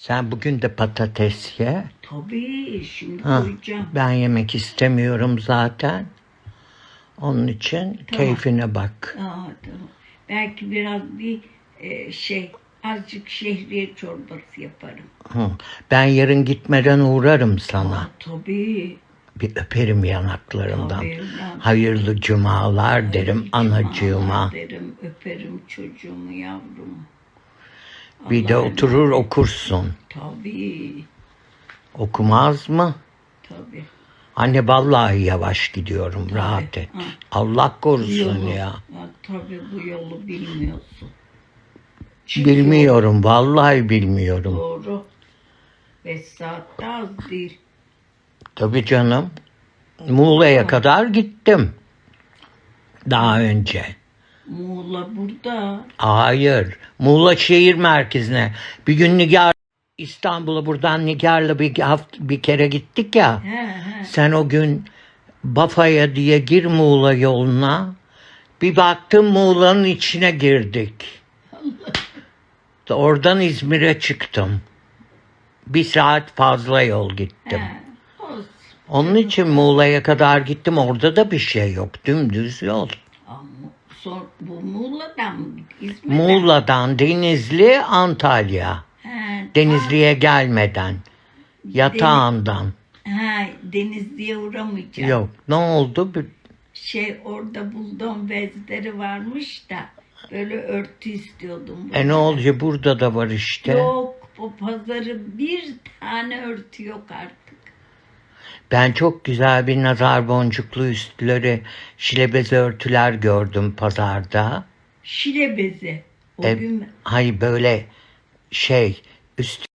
Sen bugün de patates ye. Tabii şimdi Ha, koyacağım. ben yemek istemiyorum zaten. Onun için keyfine bak. Aa, tamam. Belki biraz bir e, şey azıcık şehriye çorbası yaparım. Hı. Ben yarın gitmeden uğrarım sana. Aa, tabii. Bir öperim yanaklarından. Tabii, Hayırlı cumalar derim Hayırlı anacığıma. cumalar derim, öperim çocuğumu, yavrumu. Bir de oturur okursun. Tabii, Okumaz mı? tabii. Anne vallahi yavaş gidiyorum rahat et. Ha. Allah korusun yolu, ya. Ha, tabii bu yolu bilmiyorsun. Bilmiyorum vallahi bilmiyorum. Doğru. Beş saatte az değil. Tabii canım. Muğla'ya kadar gittim. Daha önce. Muğla burada. Hayır. Muğla şehir merkezine. Bir gün Nigar İstanbul'a buradan Nigar'la bir, haft- bir kere gittik ya. He he. Sen o gün Bafaya diye gir Muğla yoluna. Bir baktım Muğla'nın içine girdik. Oradan İzmir'e çıktım. Bir saat fazla yol gittim. He. Olsun. Onun için Muğla'ya kadar gittim. Orada da bir şey yok. Dümdüz yol. Ama son, bu Muğla'dan mı? İzmir'den? Muğla'dan Denizli, Antalya. He, Denizli'ye gelmeden. Yatağından. he, Denizli'ye uğramayacağım. Yok. Ne oldu? Bir- Şey orada buldum bezleri varmış da böyle örtü istiyordum. E ne oldu? Burada da var işte. Yok bu pazarı bir tane örtü yok artık. Ben çok güzel bir nazar boncuklu üstleri, şilebezi örtüler gördüm pazarda. Şile bezi. O E, gün Hay böyle şey üst